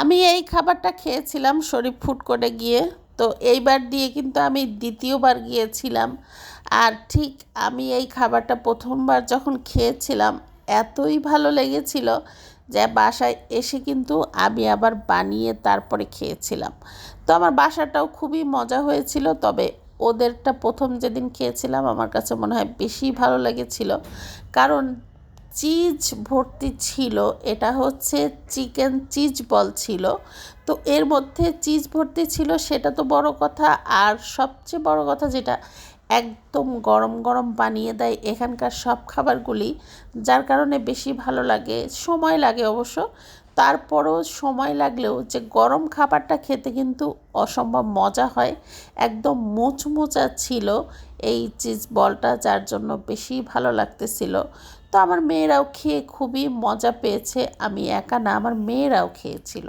আমি এই খাবারটা খেয়েছিলাম শরীফ ফুড কোর্টে গিয়ে। তো এইবার দিয়ে কিন্তু আমি দ্বিতীয়বার গিয়েছিলাম। আর ঠিক আমি এই খাবারটা প্রথমবার যখন খেয়েছিলাম, এতই ভালো লেগেছিল যে বাসায় এসে কিন্তু আমি আবার বানিয়ে তারপরে খেয়েছিলাম। তো আমার বাসাটাও খুবই মজা হয়েছিল, তবে ওদেরটা প্রথম যেদিন খেয়েছিলাম আমার কাছে মনে হয় বেশি ভালো লেগেছিল। কারণ চিজ ভর্তি ছিল, এটা হচ্ছে চিকেন চিজ বল ছিল। তো এর মধ্যে চিজ ভর্তি ছিল, সেটা তো বড় কথা। আর সবচেয়ে বড় কথা যেটা, একদম গরম গরম বানিয়ে দেয় এখানকার সব খাবারগুলি, যার কারণে বেশি ভালো লাগে, সময় লাগে অবশ্য। তারপরও সময় লাগলেও যে গরম খাবারটা খেতে কিন্তু অসম্ভব মজা হয়। একদম মোচমোচা ছিল এই চিজ বলটা, যার জন্য বেশি ভালো লাগতেছিল। তো আমার মেয়েরাও খেয়ে খুবই মজা পেয়েছে। আমি একা না, আমার মেয়েরাও খেয়েছিল।